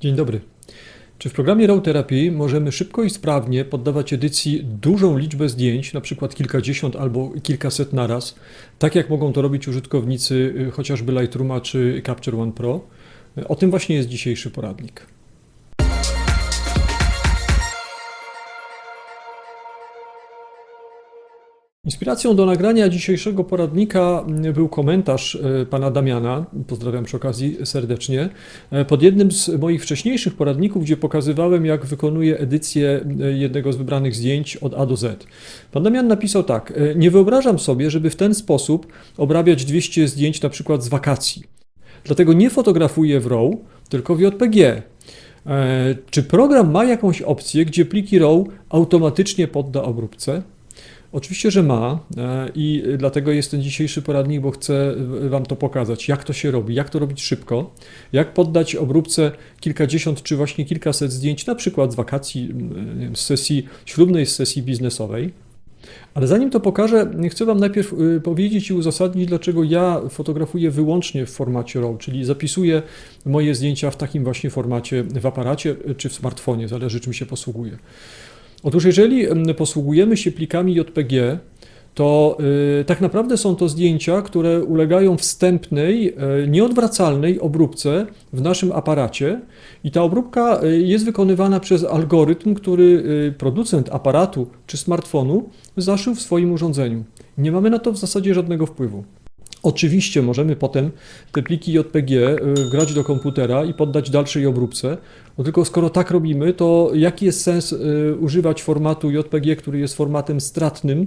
Dzień dobry. Czy w programie Raw Therapy możemy szybko i sprawnie poddawać edycji dużą liczbę zdjęć, na przykład kilkadziesiąt albo kilkaset naraz, tak jak mogą to robić użytkownicy y, chociażby Lightrooma czy Capture One Pro? O tym właśnie jest dzisiejszy poradnik. Inspiracją do nagrania dzisiejszego poradnika był komentarz e, pana Damiana, pozdrawiam przy okazji serdecznie, e, pod jednym z moich wcześniejszych poradników, gdzie pokazywałem, jak wykonuję edycję e, jednego z wybranych zdjęć od A do Z. Pan Damian napisał tak: Nie wyobrażam sobie, żeby w ten sposób obrabiać 200 zdjęć na przykład z wakacji. Dlatego nie fotografuję w RAW, tylko w JPG. Czy program ma jakąś opcję, gdzie pliki RAW automatycznie podda obróbce? Oczywiście, że ma e, i dlatego jest ten dzisiejszy poradnik, bo chcę Wam to pokazać, jak to się robi, jak to robić szybko, jak poddać obróbce kilkadziesiąt czy właśnie kilkaset zdjęć, na przykład z wakacji, z sesji ślubnej, z sesji biznesowej. Ale zanim to pokażę, chcę Wam najpierw y, powiedzieć i uzasadnić, dlaczego ja fotografuję wyłącznie w formacie RAW, czyli zapisuję moje zdjęcia w takim właśnie formacie w aparacie czy w smartfonie, zależy czym się posługuję. Otóż jeżeli posługujemy się plikami JPG, to y, tak naprawdę są to zdjęcia, które ulegają wstępnej, y, nieodwracalnej obróbce w naszym aparacie i ta obróbka y, jest wykonywana przez algorytm, który y, producent aparatu czy smartfonu zaszył w swoim urządzeniu. Nie mamy na to w zasadzie żadnego wpływu. Oczywiście możemy potem te pliki JPG wgrać do komputera i poddać dalszej obróbce, no tylko skoro tak robimy, to jaki jest sens y, używać formatu JPG, który jest formatem stratnym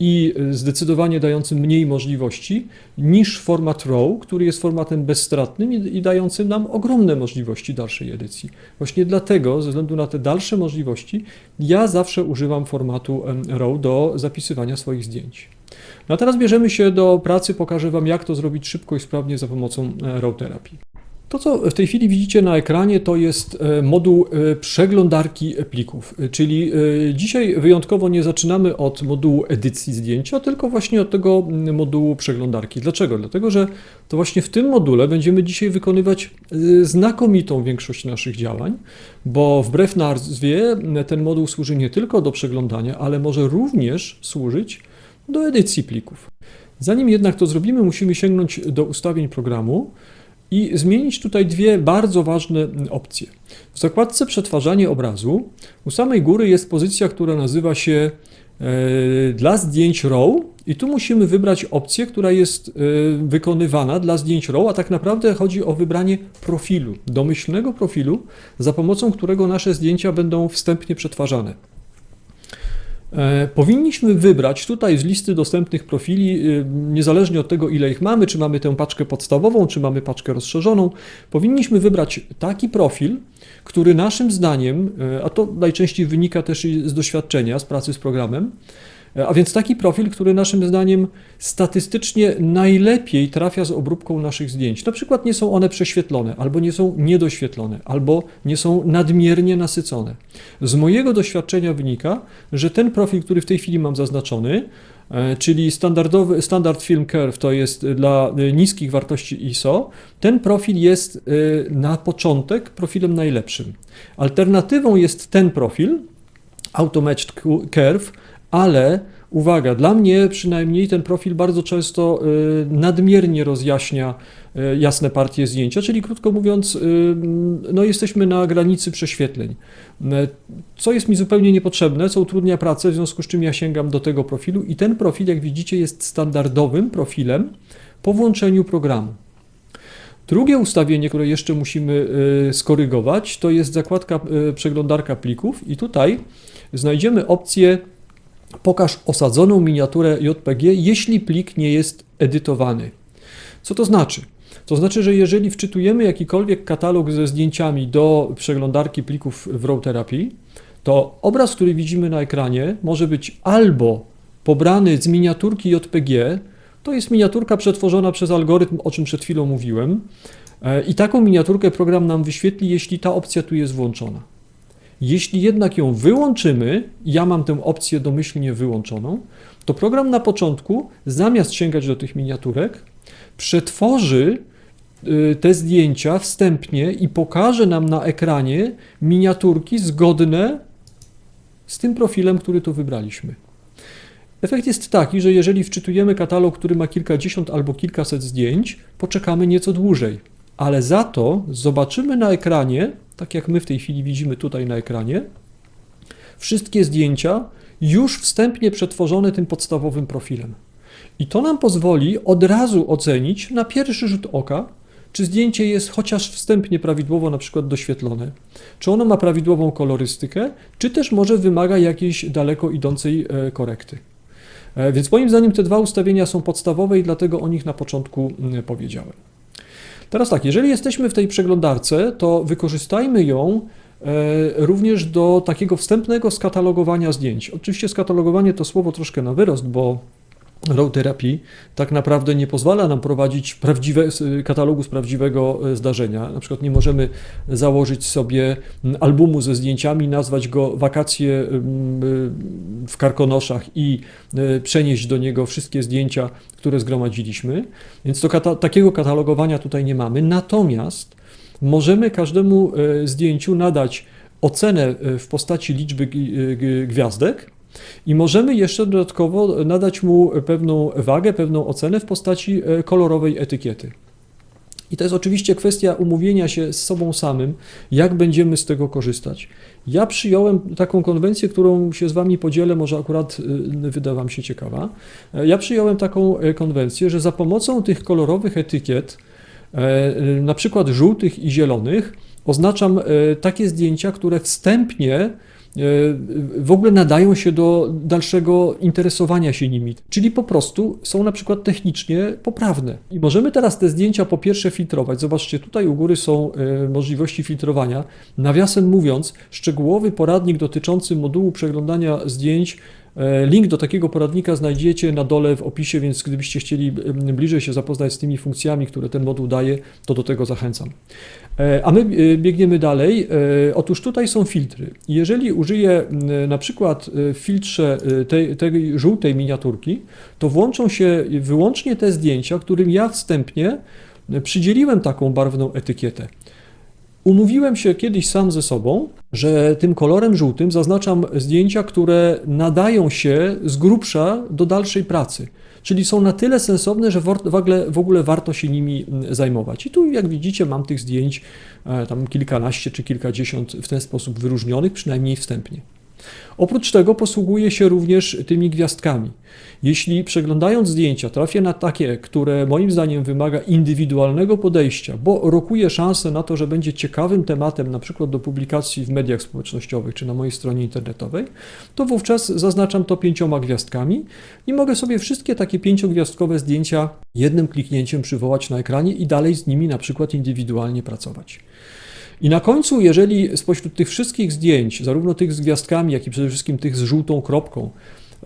i y, zdecydowanie dającym mniej możliwości, niż format RAW, który jest formatem bezstratnym i, i dającym nam ogromne możliwości dalszej edycji. Właśnie dlatego, ze względu na te dalsze możliwości, ja zawsze używam formatu RAW do zapisywania swoich zdjęć. No a teraz bierzemy się do pracy, pokażę Wam, jak to zrobić szybko i sprawnie za pomocą e, RAW terapii. To, co w tej chwili widzicie na ekranie, to jest e, moduł e, przeglądarki plików. E, czyli dzisiaj wyjątkowo nie zaczynamy od modułu edycji zdjęcia, tylko właśnie od tego modułu przeglądarki. Dlaczego? Dlatego, że to właśnie w tym module będziemy dzisiaj wykonywać znakomitą większość naszych działań, bo wbrew nazwie ten moduł służy nie tylko do przeglądania, ale może również służyć do edycji plików. Zanim jednak to zrobimy, musimy sięgnąć do ustawień programu i zmienić tutaj dwie bardzo ważne opcje. W zakładce przetwarzanie obrazu u samej góry jest pozycja, która nazywa się e, dla zdjęć RAW i tu musimy wybrać opcję, która jest e, wykonywana dla zdjęć RAW, a tak naprawdę chodzi o wybranie profilu, domyślnego profilu, za pomocą którego nasze zdjęcia będą wstępnie przetwarzane. E, powinniśmy wybrać tutaj z listy dostępnych profili, e, niezależnie od tego, ile ich mamy, czy mamy tę paczkę podstawową, czy mamy paczkę rozszerzoną, powinniśmy wybrać taki profil, który naszym zdaniem, e, a to najczęściej wynika też z doświadczenia, z pracy z programem, a więc taki profil, który naszym zdaniem statystycznie najlepiej trafia z obróbką naszych zdjęć. Na przykład nie są one prześwietlone, albo nie są niedoświetlone, albo nie są nadmiernie nasycone. Z mojego doświadczenia wynika, że ten profil, który w tej chwili mam zaznaczony, e, czyli standardowy standard film curve to jest dla niskich wartości ISO, ten profil jest e, na początek profilem najlepszym. Alternatywą jest ten profil, Automatched Curve, ale uwaga, dla mnie przynajmniej ten profil bardzo często y, nadmiernie rozjaśnia y, jasne partie zdjęcia, czyli krótko mówiąc, y, no jesteśmy na granicy prześwietleń. Co jest mi zupełnie niepotrzebne, co utrudnia pracę, w związku z czym ja sięgam do tego profilu i ten profil, jak widzicie, jest standardowym profilem po włączeniu programu. Drugie ustawienie, które jeszcze musimy skorygować, to jest zakładka przeglądarka plików i tutaj znajdziemy opcję pokaż osadzoną miniaturę JPG, jeśli plik nie jest edytowany. Co to znaczy? To znaczy, że jeżeli wczytujemy jakikolwiek katalog ze zdjęciami do przeglądarki plików w RAW Therapy, to obraz, który widzimy na ekranie, może być albo pobrany z miniaturki JPG, to jest miniaturka przetworzona przez algorytm, o czym przed chwilą mówiłem, e, i taką miniaturkę program nam wyświetli, jeśli ta opcja tu jest włączona. Jeśli jednak ją wyłączymy, ja mam tę opcję domyślnie wyłączoną, to program na początku, zamiast sięgać do tych miniaturek, przetworzy y, te zdjęcia wstępnie i pokaże nam na ekranie miniaturki zgodne z tym profilem, który tu wybraliśmy. Efekt jest taki, że jeżeli wczytujemy katalog, który ma kilkadziesiąt albo kilkaset zdjęć, poczekamy nieco dłużej, ale za to zobaczymy na ekranie, tak jak my w tej chwili widzimy tutaj na ekranie, wszystkie zdjęcia już wstępnie przetworzone tym podstawowym profilem. I to nam pozwoli od razu ocenić na pierwszy rzut oka, czy zdjęcie jest chociaż wstępnie prawidłowo na przykład doświetlone, czy ono ma prawidłową kolorystykę, czy też może wymaga jakiejś daleko idącej e, korekty. E, Więc moim zdaniem te dwa ustawienia są podstawowe i dlatego o nich na początku powiedziałem. Teraz tak, jeżeli jesteśmy w tej przeglądarce, to wykorzystajmy ją e, również do takiego wstępnego skatalogowania zdjęć. Oczywiście skatalogowanie to słowo troszkę na wyrost, bo Raw Therapy tak naprawdę nie pozwala nam prowadzić prawdziwe, katalogu z prawdziwego e, zdarzenia. Na przykład nie możemy założyć sobie albumu ze zdjęciami, nazwać go wakacje w Karkonoszach i e, przenieść do niego wszystkie zdjęcia, które zgromadziliśmy. Więc to kata takiego katalogowania tutaj nie mamy. Natomiast możemy każdemu e, zdjęciu nadać ocenę w postaci liczby gwiazdek, i możemy jeszcze dodatkowo nadać mu pewną wagę, pewną ocenę w postaci e, kolorowej etykiety. I to jest oczywiście kwestia umówienia się z sobą samym, jak będziemy z tego korzystać. Ja przyjąłem taką konwencję, którą się z Wami podzielę, może akurat e, wyda Wam się ciekawa. E, ja przyjąłem taką konwencję, że za pomocą tych kolorowych etykiet, na przykład żółtych i zielonych, oznaczam takie zdjęcia, które wstępnie w ogóle nadają się do dalszego interesowania się nimi, czyli po prostu są na przykład technicznie poprawne. I możemy teraz te zdjęcia po pierwsze filtrować. Zobaczcie, tutaj u góry są e, możliwości filtrowania. Nawiasem mówiąc, szczegółowy poradnik dotyczący modułu przeglądania zdjęć E, link do takiego poradnika znajdziecie na dole w opisie, więc gdybyście chcieli bliżej się zapoznać z tymi funkcjami, które ten moduł daje, to do tego zachęcam. E, a my e, biegniemy dalej. Otóż tutaj są filtry. Jeżeli użyję na przykład filtrze tej, tej żółtej miniaturki, to włączą się wyłącznie te zdjęcia, którym ja wstępnie przydzieliłem taką barwną etykietę. Umówiłem się kiedyś sam ze sobą, że tym kolorem żółtym zaznaczam zdjęcia, które nadają się z grubsza do dalszej pracy. Czyli są na tyle sensowne, że w ogóle warto się nimi mm, zajmować. I tu, jak widzicie, mam tych zdjęć e, tam kilkanaście czy kilkadziesiąt w ten sposób wyróżnionych, przynajmniej wstępnie. Oprócz tego posługuję się również tymi gwiazdkami. Jeśli przeglądając zdjęcia trafię na takie, które moim zdaniem wymaga indywidualnego podejścia, bo rokuje szansę na to, że będzie ciekawym tematem na przykład do publikacji w mediach społecznościowych czy na mojej stronie internetowej, to wówczas zaznaczam to pięcioma gwiazdkami i mogę sobie wszystkie takie pięciogwiazdkowe zdjęcia jednym kliknięciem przywołać na ekranie i dalej z nimi na przykład indywidualnie pracować. I na końcu, jeżeli spośród tych wszystkich zdjęć, zarówno tych z gwiazdkami, jak i przede wszystkim tych z żółtą kropką,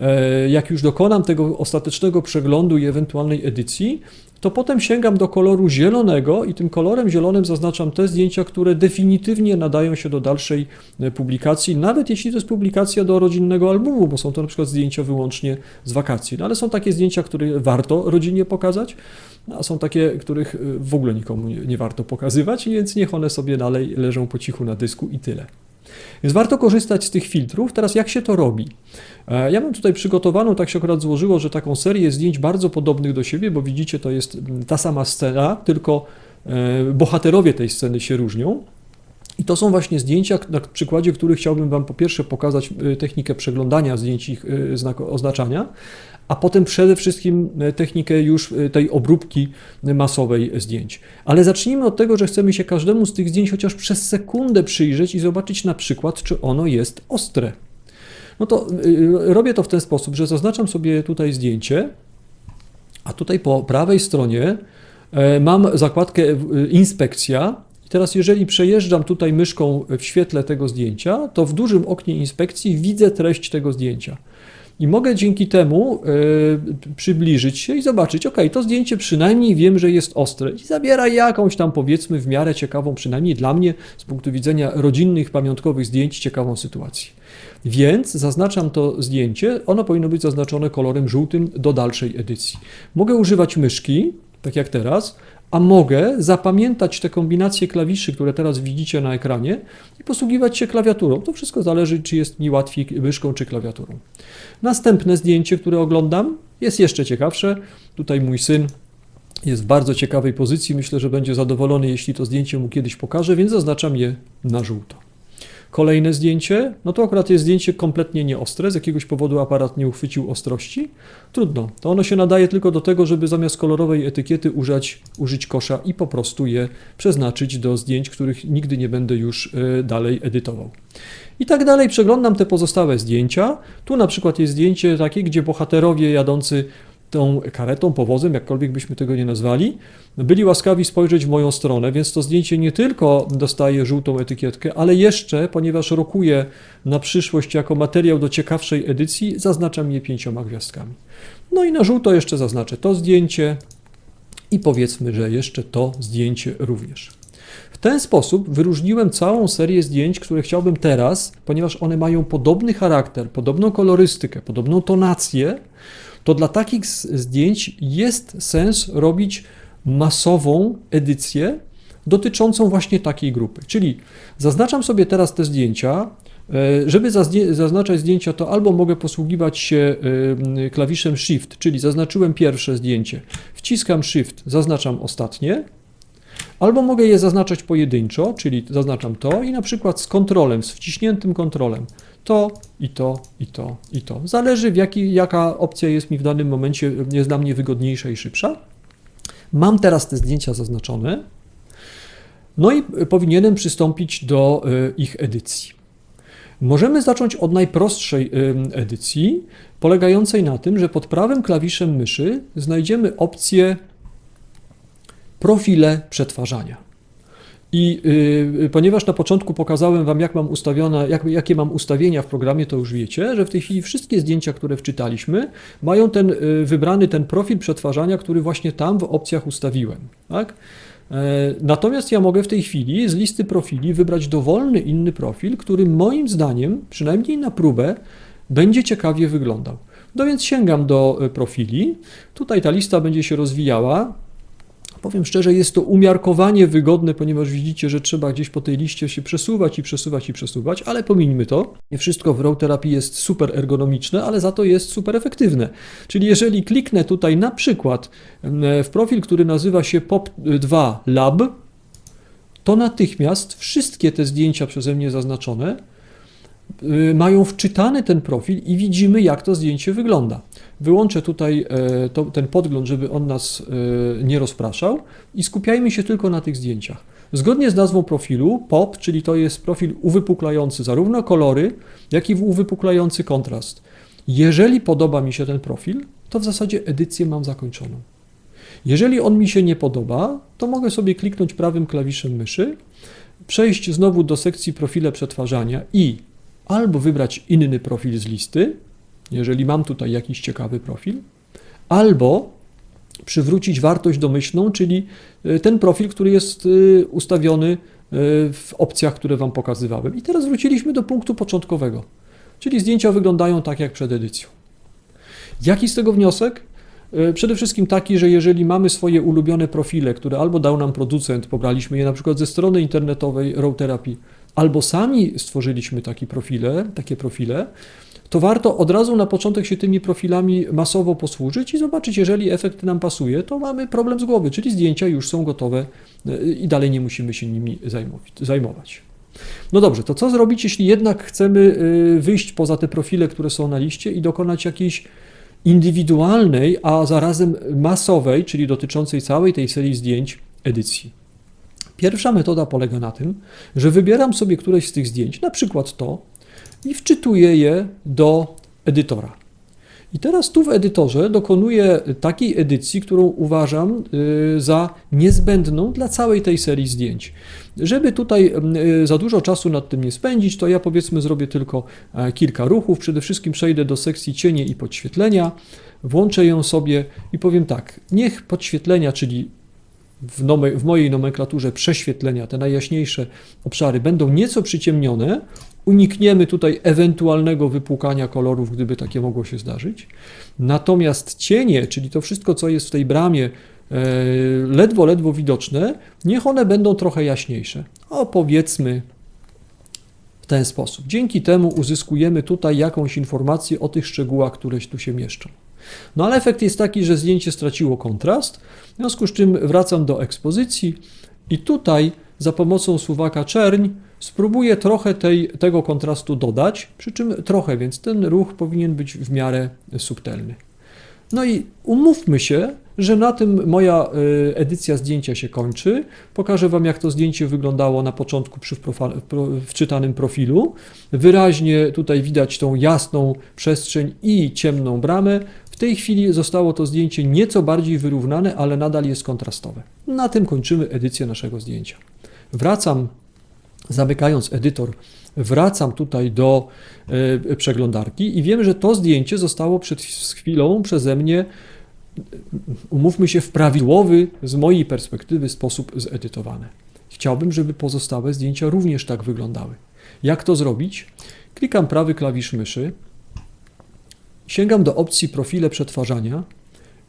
e, jak już dokonam tego ostatecznego przeglądu i ewentualnej edycji, to potem sięgam do koloru zielonego i tym kolorem zielonym zaznaczam te zdjęcia, które definitywnie nadają się do dalszej e, publikacji, nawet jeśli to jest publikacja do rodzinnego albumu, bo są to na przykład zdjęcia wyłącznie z wakacji. No ale są takie zdjęcia, które warto rodzinie pokazać, a są takie, których e, w ogóle nikomu nie, nie warto pokazywać, więc niech one sobie dalej leżą po cichu na dysku i tyle. Więc warto korzystać z tych filtrów. Teraz jak się to robi? E, ja mam tutaj przygotowaną, tak się akurat złożyło, że taką serię zdjęć bardzo podobnych do siebie, bo widzicie, to jest mm, ta sama scena, tylko e, bohaterowie tej sceny się różnią. I to są właśnie zdjęcia, na przykładzie których chciałbym Wam po pierwsze pokazać e, technikę przeglądania zdjęć ich oznaczania, a potem przede wszystkim technikę już tej obróbki masowej zdjęć. Ale zacznijmy od tego, że chcemy się każdemu z tych zdjęć chociaż przez sekundę przyjrzeć i zobaczyć na przykład, czy ono jest ostre. No to y, robię to w ten sposób, że zaznaczam sobie tutaj zdjęcie, a tutaj po prawej stronie e, mam zakładkę y, inspekcja. I teraz, jeżeli przejeżdżam tutaj myszką w świetle tego zdjęcia, to w dużym oknie inspekcji widzę treść tego zdjęcia. I mogę dzięki temu y, przybliżyć się i zobaczyć, ok, to zdjęcie przynajmniej wiem, że jest ostre i zabiera jakąś tam powiedzmy w miarę ciekawą, przynajmniej dla mnie z punktu widzenia rodzinnych, pamiątkowych zdjęć, ciekawą sytuację. Więc zaznaczam to zdjęcie, ono powinno być zaznaczone kolorem żółtym do dalszej edycji. Mogę używać myszki, tak jak teraz, a mogę zapamiętać te kombinacje klawiszy, które teraz widzicie na ekranie i posługiwać się klawiaturą. To wszystko zależy, czy jest mi łatwiej myszką czy klawiaturą. Następne zdjęcie, które oglądam, jest jeszcze ciekawsze. Tutaj mój syn jest w bardzo ciekawej pozycji. Myślę, że będzie zadowolony, jeśli to zdjęcie mu kiedyś pokażę, więc zaznaczam je na żółto. Kolejne zdjęcie, no to akurat jest zdjęcie kompletnie nieostre, z jakiegoś powodu aparat nie uchwycił ostrości. Trudno, to ono się nadaje tylko do tego, żeby zamiast kolorowej etykiety użyć, użyć kosza i po prostu je przeznaczyć do zdjęć, których nigdy nie będę już y, dalej edytował. I tak dalej przeglądam te pozostałe zdjęcia. Tu na przykład jest zdjęcie takie, gdzie bohaterowie jadący tą karetą, powozem, jakkolwiek byśmy tego nie nazwali, byli łaskawi spojrzeć w moją stronę, więc to zdjęcie nie tylko dostaje żółtą etykietkę, ale jeszcze, ponieważ rokuje na przyszłość jako materiał do ciekawszej edycji, zaznaczam je pięcioma gwiazdkami. No i na żółto jeszcze zaznaczę to zdjęcie i powiedzmy, że jeszcze to zdjęcie również. W ten sposób wyróżniłem całą serię zdjęć, które chciałbym teraz, ponieważ one mają podobny charakter, podobną kolorystykę, podobną tonację, to dla takich zdjęć jest sens robić masową edycję dotyczącą właśnie takiej grupy. Czyli zaznaczam sobie teraz te zdjęcia. E, żeby zaznaczać zdjęcia, to albo mogę posługiwać się e, klawiszem Shift, czyli zaznaczyłem pierwsze zdjęcie, wciskam Shift, zaznaczam ostatnie, albo mogę je zaznaczać pojedynczo, czyli zaznaczam to i na przykład z kontrolem, z wciśniętym kontrolem to i to, i to, i to. Zależy, w jaki, jaka opcja jest mi w danym momencie, jest dla mnie wygodniejsza i szybsza. Mam teraz te zdjęcia zaznaczone, no i powinienem przystąpić do y, ich edycji. Możemy zacząć od najprostszej edycji, polegającej na tym, że pod prawym klawiszem myszy znajdziemy opcję profile przetwarzania. I y, ponieważ na początku pokazałem Wam, jak mam ustawione, jak, jakie mam ustawienia w programie, to już wiecie, że w tej chwili wszystkie zdjęcia, które wczytaliśmy, mają ten y, wybrany ten profil przetwarzania, który właśnie tam w opcjach ustawiłem. Tak? E, natomiast ja mogę w tej chwili z listy profili wybrać dowolny inny profil, który moim zdaniem, przynajmniej na próbę, będzie ciekawie wyglądał. No więc sięgam do y, profili. Tutaj ta lista będzie się rozwijała. Powiem szczerze, jest to umiarkowanie wygodne, ponieważ widzicie, że trzeba gdzieś po tej liście się przesuwać i przesuwać i przesuwać, ale pomińmy to. Nie wszystko w row terapii jest super ergonomiczne, ale za to jest super efektywne. Czyli jeżeli kliknę tutaj na przykład w profil, który nazywa się POP2 Lab, to natychmiast wszystkie te zdjęcia przeze mnie zaznaczone y, mają wczytany ten profil i widzimy, jak to zdjęcie wygląda. Wyłączę tutaj e, to, ten podgląd, żeby on nas e, nie rozpraszał i skupiajmy się tylko na tych zdjęciach. Zgodnie z nazwą profilu, POP, czyli to jest profil uwypuklający zarówno kolory, jak i uwypuklający kontrast. Jeżeli podoba mi się ten profil, to w zasadzie edycję mam zakończoną. Jeżeli on mi się nie podoba, to mogę sobie kliknąć prawym klawiszem myszy, przejść znowu do sekcji profile przetwarzania i albo wybrać inny profil z listy, jeżeli mam tutaj jakiś ciekawy profil, albo przywrócić wartość domyślną, czyli e, ten profil, który jest e, ustawiony e, w opcjach, które Wam pokazywałem. I teraz wróciliśmy do punktu początkowego, czyli zdjęcia wyglądają tak jak przed edycją. Jaki z tego wniosek? Przede wszystkim taki, że jeżeli mamy swoje ulubione profile, które albo dał nam producent, pobraliśmy je na przykład ze strony internetowej Row Therapy, albo sami stworzyliśmy takie profile, takie profile, to warto od razu na początek się tymi profilami masowo posłużyć i zobaczyć, jeżeli efekt nam pasuje, to mamy problem z głowy, czyli zdjęcia już są gotowe e, i dalej nie musimy się nimi zajmować. No dobrze, to co zrobić, jeśli jednak chcemy e, wyjść poza te profile, które są na liście i dokonać jakiejś indywidualnej, a zarazem masowej, czyli dotyczącej całej tej serii zdjęć edycji? Pierwsza metoda polega na tym, że wybieram sobie któreś z tych zdjęć, na przykład to, i wczytuję je do edytora. I teraz tu w edytorze dokonuję takiej edycji, którą uważam y, za niezbędną dla całej tej serii zdjęć. Żeby tutaj y, za dużo czasu nad tym nie spędzić, to ja powiedzmy zrobię tylko e, kilka ruchów. Przede wszystkim przejdę do sekcji cienie i podświetlenia, włączę ją sobie i powiem tak, niech podświetlenia, czyli w, w, mojej nomenklaturze prześwietlenia, te najjaśniejsze obszary będą nieco przyciemnione, Unikniemy tutaj ewentualnego wypłukania kolorów, gdyby takie mogło się zdarzyć. Natomiast cienie, czyli to wszystko, co jest w tej bramie ledwo, ledwo widoczne, niech one będą trochę jaśniejsze. O, powiedzmy w ten sposób. Dzięki temu uzyskujemy tutaj jakąś informację o tych szczegółach, które tu się mieszczą. No ale efekt jest taki, że zdjęcie straciło kontrast, w związku z czym wracam do ekspozycji i tutaj za pomocą suwaka czerń spróbuję trochę tej, tego kontrastu dodać, przy czym trochę, więc ten ruch powinien być w miarę subtelny. No i umówmy się, że na tym moja y, edycja zdjęcia się kończy. Pokażę Wam, jak to zdjęcie wyglądało na początku przy wczytanym profilu. Wyraźnie tutaj widać tą jasną przestrzeń i ciemną bramę. W tej chwili zostało to zdjęcie nieco bardziej wyrównane, ale nadal jest kontrastowe. Na tym kończymy edycję naszego zdjęcia. Wracam, zamykając edytor, wracam tutaj do y, przeglądarki i wiem, że to zdjęcie zostało przed chwilą przeze mnie umówmy się, w prawidłowy, z mojej perspektywy, sposób zedytowane. Chciałbym, żeby pozostałe zdjęcia również tak wyglądały. Jak to zrobić? Klikam prawy klawisz myszy, sięgam do opcji profile przetwarzania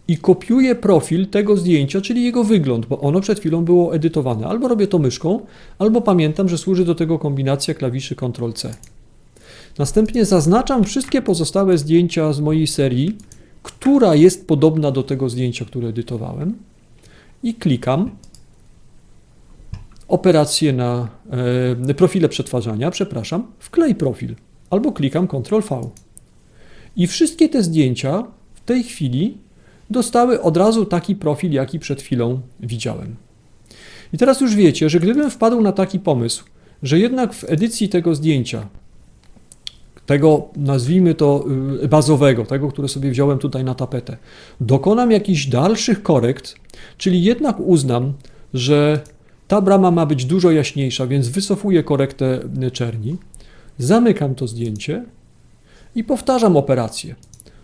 i kopiuję profil tego zdjęcia, czyli jego wygląd, bo ono przed chwilą było edytowane. Albo robię to myszką, albo pamiętam, że służy do tego kombinacja klawiszy Ctrl-C. Następnie zaznaczam wszystkie pozostałe zdjęcia z mojej serii, która jest podobna do tego zdjęcia, które edytowałem i klikam operację na e, profile przetwarzania, przepraszam, wklej profil albo klikam Ctrl V. I wszystkie te zdjęcia w tej chwili dostały od razu taki profil, jaki przed chwilą widziałem. I teraz już wiecie, że gdybym wpadł na taki pomysł, że jednak w edycji tego zdjęcia tego nazwijmy to y, bazowego, tego, które sobie wziąłem tutaj na tapetę, dokonam jakichś dalszych korekt, czyli jednak uznam, że ta brama ma być dużo jaśniejsza, więc wycofuję korektę czerni, zamykam to zdjęcie i powtarzam operację.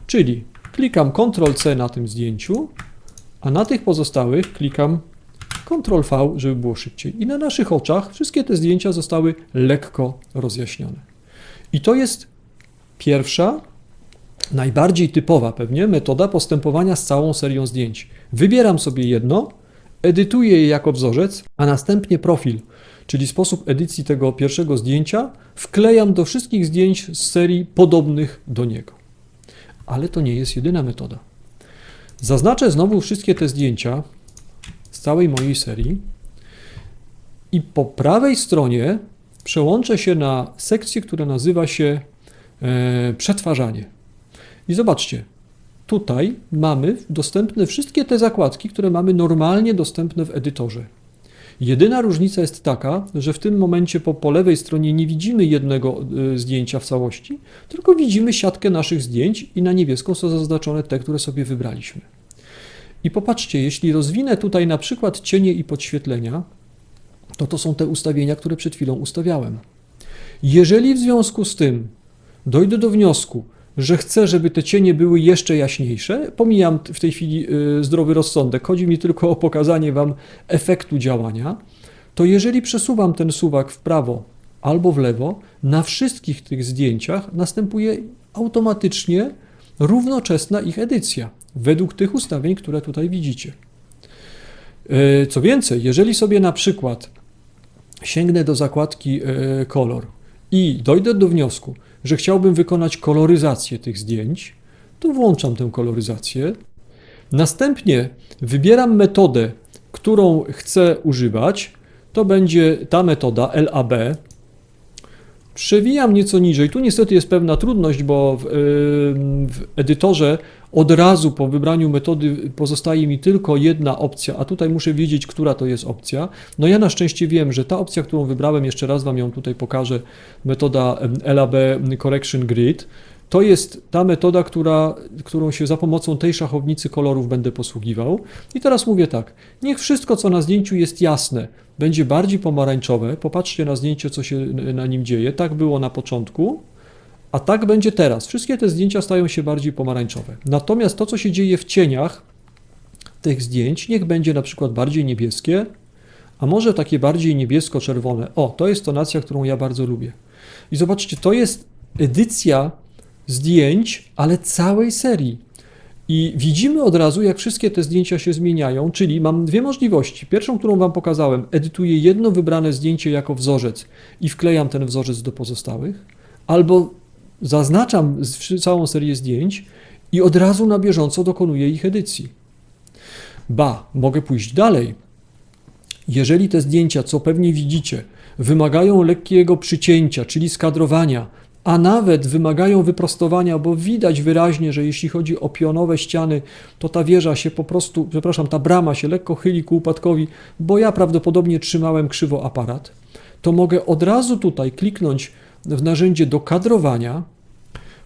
Czyli klikam Ctrl-C na tym zdjęciu, a na tych pozostałych klikam Ctrl-V, żeby było szybciej. I na naszych oczach wszystkie te zdjęcia zostały lekko rozjaśnione. I to jest Pierwsza, najbardziej typowa pewnie metoda postępowania z całą serią zdjęć. Wybieram sobie jedno, edytuję je jako wzorzec, a następnie profil, czyli sposób edycji tego pierwszego zdjęcia, wklejam do wszystkich zdjęć z serii podobnych do niego. Ale to nie jest jedyna metoda. Zaznaczę znowu wszystkie te zdjęcia z całej mojej serii i po prawej stronie przełączę się na sekcję, która nazywa się E, przetwarzanie. I zobaczcie, tutaj mamy dostępne wszystkie te zakładki, które mamy normalnie dostępne w edytorze. Jedyna różnica jest taka, że w tym momencie po, po lewej stronie nie widzimy jednego y, zdjęcia w całości, tylko widzimy siatkę naszych zdjęć i na niebiesko są zaznaczone te, które sobie wybraliśmy. I popatrzcie, jeśli rozwinę tutaj na przykład cienie i podświetlenia, to to są te ustawienia, które przed chwilą ustawiałem. Jeżeli w związku z tym dojdę do wniosku, że chcę, żeby te cienie były jeszcze jaśniejsze, pomijam w tej chwili y, zdrowy rozsądek, chodzi mi tylko o pokazanie Wam efektu działania, to jeżeli przesuwam ten suwak w prawo albo w lewo, na wszystkich tych zdjęciach następuje automatycznie równoczesna ich edycja, według tych ustawień, które tutaj widzicie. Y, co więcej, jeżeli sobie na przykład sięgnę do zakładki y, kolor i dojdę do wniosku, że chciałbym wykonać koloryzację tych zdjęć, to włączam tę koloryzację. Następnie wybieram metodę, którą chcę używać. To będzie ta metoda LAB. Przewijam nieco niżej. Tu niestety jest pewna trudność, bo w, w edytorze od razu po wybraniu metody pozostaje mi tylko jedna opcja, a tutaj muszę wiedzieć, która to jest opcja. No ja na szczęście wiem, że ta opcja, którą wybrałem, jeszcze raz Wam ją tutaj pokażę, metoda LAB Correction Grid, to jest ta metoda, która, którą się za pomocą tej szachownicy kolorów będę posługiwał. I teraz mówię tak, niech wszystko, co na zdjęciu jest jasne, będzie bardziej pomarańczowe. Popatrzcie na zdjęcie, co się na nim dzieje. Tak było na początku. A tak będzie teraz. Wszystkie te zdjęcia stają się bardziej pomarańczowe. Natomiast to, co się dzieje w cieniach tych zdjęć, niech będzie na przykład bardziej niebieskie, a może takie bardziej niebiesko-czerwone. O, to jest tonacja, którą ja bardzo lubię. I zobaczcie, to jest edycja zdjęć, ale całej serii. I widzimy od razu, jak wszystkie te zdjęcia się zmieniają, czyli mam dwie możliwości. Pierwszą, którą Wam pokazałem, edytuję jedno wybrane zdjęcie jako wzorzec i wklejam ten wzorzec do pozostałych, albo zaznaczam całą serię zdjęć i od razu na bieżąco dokonuję ich edycji. Ba, mogę pójść dalej. Jeżeli te zdjęcia, co pewnie widzicie, wymagają lekkiego przycięcia, czyli skadrowania, a nawet wymagają wyprostowania, bo widać wyraźnie, że jeśli chodzi o pionowe ściany, to ta wieża się po prostu, przepraszam, ta brama się lekko chyli ku upadkowi, bo ja prawdopodobnie trzymałem krzywo aparat, to mogę od razu tutaj kliknąć w narzędzie do kadrowania,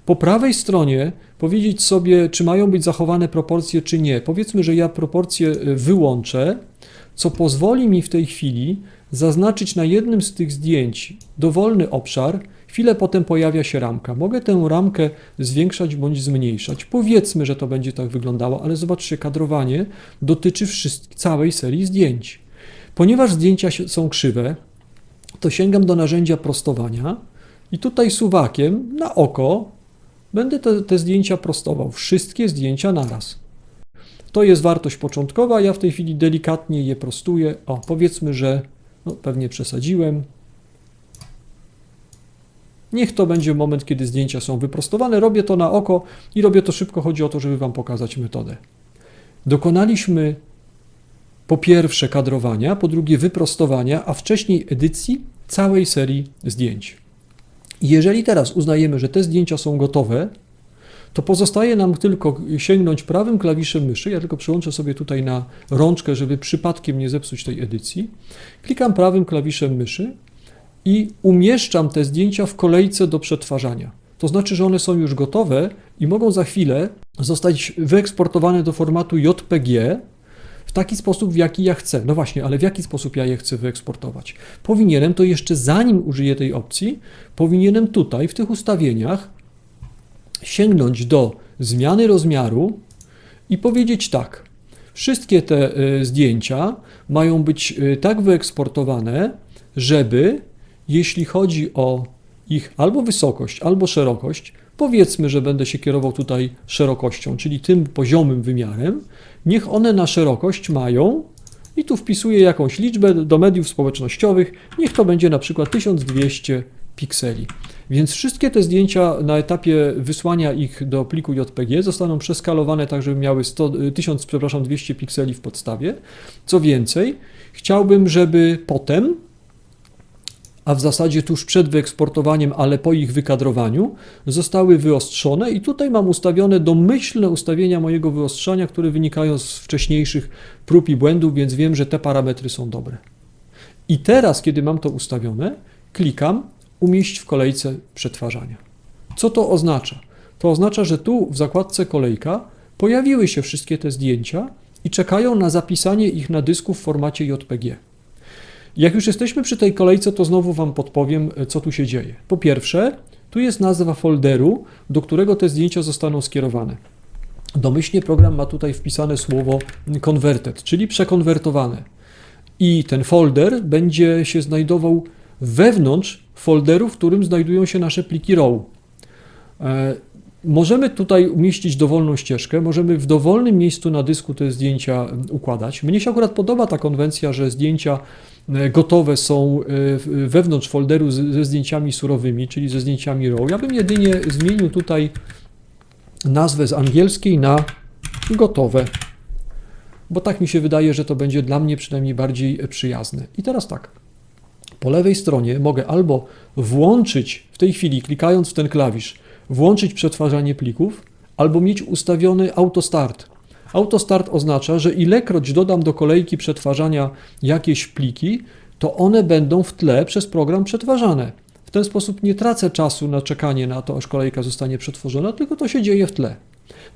po prawej stronie powiedzieć sobie, czy mają być zachowane proporcje, czy nie. Powiedzmy, że ja proporcje y, wyłączę, co pozwoli mi w tej chwili zaznaczyć na jednym z tych zdjęć dowolny obszar, chwilę potem pojawia się ramka. Mogę tę ramkę zwiększać bądź zmniejszać. Powiedzmy, że to będzie tak wyglądało, ale zobaczcie, kadrowanie dotyczy całej serii zdjęć. Ponieważ zdjęcia są krzywe, to sięgam do narzędzia prostowania i tutaj suwakiem na oko będę te, te zdjęcia prostował. Wszystkie zdjęcia naraz. To jest wartość początkowa, ja w tej chwili delikatnie je prostuję. O, powiedzmy, że no, pewnie przesadziłem. Niech to będzie moment, kiedy zdjęcia są wyprostowane. Robię to na oko i robię to szybko. Chodzi o to, żeby Wam pokazać metodę. Dokonaliśmy po pierwsze kadrowania, po drugie wyprostowania, a wcześniej edycji całej serii zdjęć. Jeżeli teraz uznajemy, że te zdjęcia są gotowe, to pozostaje nam tylko sięgnąć prawym klawiszem myszy. Ja tylko przyłączę sobie tutaj na rączkę, żeby przypadkiem nie zepsuć tej edycji. Klikam prawym klawiszem myszy i umieszczam te zdjęcia w kolejce do przetwarzania. To znaczy, że one są już gotowe i mogą za chwilę zostać wyeksportowane do formatu JPG w taki sposób, w jaki ja chcę. No właśnie, ale w jaki sposób ja je chcę wyeksportować? Powinienem to jeszcze zanim użyję tej opcji, powinienem tutaj w tych ustawieniach sięgnąć do zmiany rozmiaru i powiedzieć tak. Wszystkie te y, zdjęcia mają być y, tak wyeksportowane, żeby jeśli chodzi o ich albo wysokość, albo szerokość, powiedzmy, że będę się kierował tutaj szerokością, czyli tym poziomym wymiarem, niech one na szerokość mają, i tu wpisuję jakąś liczbę do mediów społecznościowych, niech to będzie na przykład 1200 pikseli. Więc wszystkie te zdjęcia na etapie wysłania ich do pliku JPG zostaną przeskalowane tak, żeby miały 100, 1000, przepraszam, 200 pikseli w podstawie. Co więcej, chciałbym, żeby potem a w zasadzie tuż przed wyeksportowaniem, ale po ich wykadrowaniu, zostały wyostrzone i tutaj mam ustawione domyślne ustawienia mojego wyostrzania, które wynikają z wcześniejszych prób i błędów, więc wiem, że te parametry są dobre. I teraz, kiedy mam to ustawione, klikam umieść w kolejce przetwarzania. Co to oznacza? To oznacza, że tu w zakładce kolejka pojawiły się wszystkie te zdjęcia i czekają na zapisanie ich na dysku w formacie JPG. Jak już jesteśmy przy tej kolejce, to znowu Wam podpowiem, e, co tu się dzieje. Po pierwsze, tu jest nazwa folderu, do którego te zdjęcia zostaną skierowane. Domyślnie program ma tutaj wpisane słowo converted, czyli przekonwertowane. I ten folder będzie się znajdował wewnątrz folderu, w którym znajdują się nasze pliki RAW. E, możemy tutaj umieścić dowolną ścieżkę, możemy w dowolnym miejscu na dysku te zdjęcia układać. Mnie się akurat podoba ta konwencja, że zdjęcia gotowe są e, wewnątrz folderu ze zdjęciami surowymi, czyli ze zdjęciami RAW. Ja bym jedynie zmienił tutaj nazwę z angielskiej na gotowe, bo tak mi się wydaje, że to będzie dla mnie przynajmniej bardziej przyjazne. I teraz tak, po lewej stronie mogę albo włączyć w tej chwili, klikając w ten klawisz, włączyć przetwarzanie plików, albo mieć ustawiony autostart. Autostart oznacza, że ilekroć dodam do kolejki przetwarzania jakieś pliki, to one będą w tle przez program przetwarzane. W ten sposób nie tracę czasu na czekanie na to, aż kolejka zostanie przetworzona, tylko to się dzieje w tle.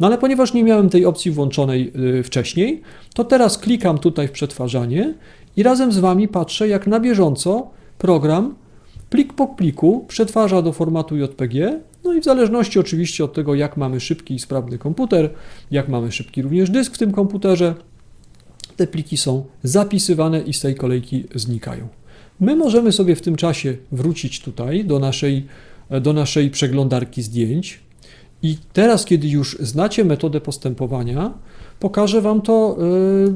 No ale ponieważ nie miałem tej opcji włączonej y, wcześniej, to teraz klikam tutaj w przetwarzanie i razem z Wami patrzę, jak na bieżąco program plik po pliku przetwarza do formatu JPG no i w zależności oczywiście od tego, jak mamy szybki i sprawny komputer, jak mamy szybki również dysk w tym komputerze, te pliki są zapisywane i z tej kolejki znikają. My możemy sobie w tym czasie wrócić tutaj do naszej, do naszej przeglądarki zdjęć I teraz, kiedy już znacie metodę postępowania, pokażę Wam to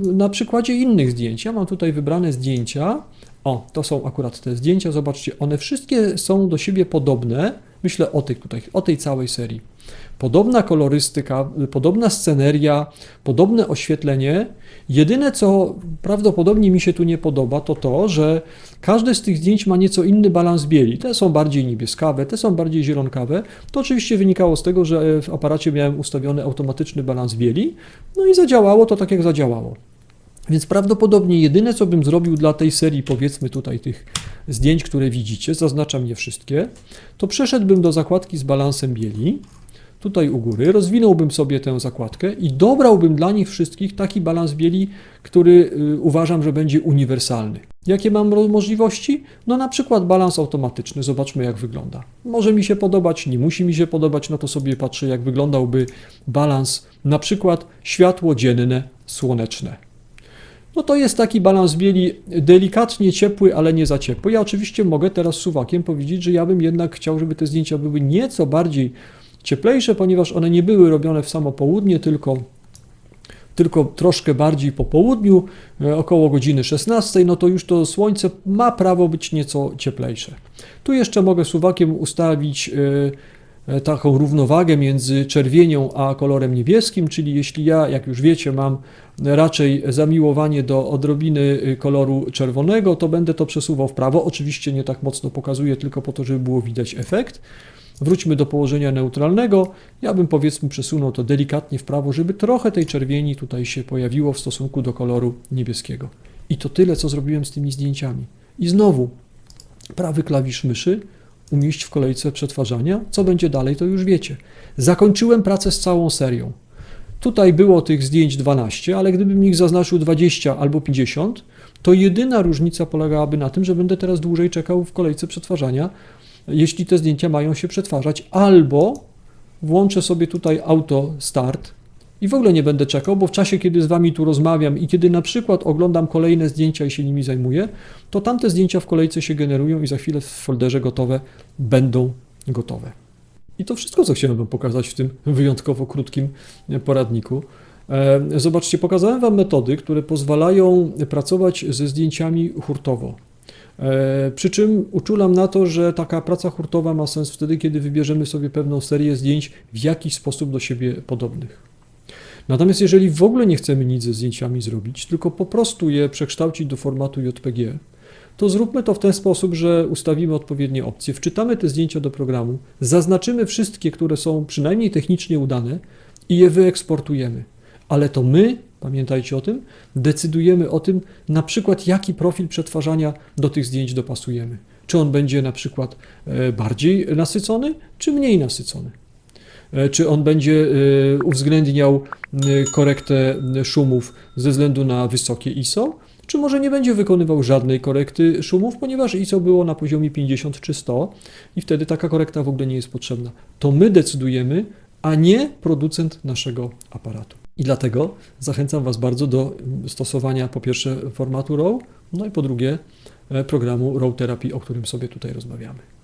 y, na przykładzie innych zdjęć. Ja mam tutaj wybrane zdjęcia. O, to są akurat te zdjęcia. Zobaczcie, one wszystkie są do siebie podobne. Myślę o tych tutaj, o tej całej serii. Podobna kolorystyka, podobna sceneria, podobne oświetlenie. Jedyne, co prawdopodobnie mi się tu nie podoba, to to, że każde z tych zdjęć ma nieco inny balans bieli. Te są bardziej niebieskawe, te są bardziej zielonkawe. To oczywiście wynikało z tego, że w aparacie miałem ustawiony automatyczny balans bieli, no i zadziałało to tak, jak zadziałało. Więc prawdopodobnie jedyne, co bym zrobił dla tej serii, powiedzmy tutaj tych zdjęć, które widzicie, zaznaczam je wszystkie, to przeszedłbym do zakładki z balansem bieli, tutaj u góry, rozwinąłbym sobie tę zakładkę i dobrałbym dla nich wszystkich taki balans bieli, który y, uważam, że będzie uniwersalny. Jakie mam możliwości? No na przykład balans automatyczny, zobaczmy jak wygląda. Może mi się podobać, nie musi mi się podobać, no to sobie patrzę jak wyglądałby balans na przykład światło dzienne, słoneczne. No to jest taki balans bieli delikatnie ciepły, ale nie za ciepły. Ja oczywiście mogę teraz suwakiem powiedzieć, że ja bym jednak chciał, żeby te zdjęcia były nieco bardziej cieplejsze, ponieważ one nie były robione w samo południe, tylko, tylko troszkę bardziej po południu, e, około godziny 16, no to już to słońce ma prawo być nieco cieplejsze. Tu jeszcze mogę suwakiem ustawić e, taką równowagę między czerwienią a kolorem niebieskim, czyli jeśli ja, jak już wiecie, mam raczej zamiłowanie do odrobiny y, koloru czerwonego, to będę to przesuwał w prawo. Oczywiście nie tak mocno pokazuję, tylko po to, żeby było widać efekt. Wróćmy do położenia neutralnego. Ja bym powiedzmy przesunął to delikatnie w prawo, żeby trochę tej czerwieni tutaj się pojawiło w stosunku do koloru niebieskiego. I to tyle, co zrobiłem z tymi zdjęciami. I znowu prawy klawisz myszy, umieść w kolejce przetwarzania. Co będzie dalej, to już wiecie. Zakończyłem pracę z całą serią. Tutaj było tych zdjęć 12, ale gdybym ich zaznaczył 20 albo 50, to jedyna różnica polegałaby na tym, że będę teraz dłużej czekał w kolejce przetwarzania, jeśli te zdjęcia mają się przetwarzać, albo włączę sobie tutaj auto start i w ogóle nie będę czekał, bo w czasie, kiedy z Wami tu rozmawiam i kiedy na przykład oglądam kolejne zdjęcia i się nimi zajmuję, to tamte zdjęcia w kolejce się generują i za chwilę w folderze gotowe będą gotowe. I to wszystko, co chciałem Wam pokazać w tym wyjątkowo krótkim poradniku. E, Zobaczcie, pokazałem Wam metody, które pozwalają pracować ze zdjęciami hurtowo. E, Przy czym uczulam na to, że taka praca hurtowa ma sens wtedy, kiedy wybierzemy sobie pewną serię zdjęć w jakiś sposób do siebie podobnych. Natomiast jeżeli w ogóle nie chcemy nic ze zdjęciami zrobić, tylko po prostu je przekształcić do formatu JPG, to zróbmy to w ten sposób, że ustawimy odpowiednie opcje, wczytamy te zdjęcia do programu, zaznaczymy wszystkie, które są przynajmniej technicznie udane i je wyeksportujemy. Ale to my, pamiętajcie o tym, decydujemy o tym, na przykład jaki profil przetwarzania do tych zdjęć dopasujemy. Czy on będzie na przykład e, bardziej nasycony, czy mniej nasycony. E, Czy on będzie e, uwzględniał e, korektę szumów ze względu na wysokie ISO, czy może nie będzie wykonywał żadnej korekty szumów, ponieważ ISO było na poziomie 50 czy 100 i wtedy taka korekta w ogóle nie jest potrzebna. To my decydujemy, a nie producent naszego aparatu. I dlatego zachęcam Was bardzo do stosowania po pierwsze formatu RAW, no i po drugie programu RAW Therapy, o którym sobie tutaj rozmawiamy.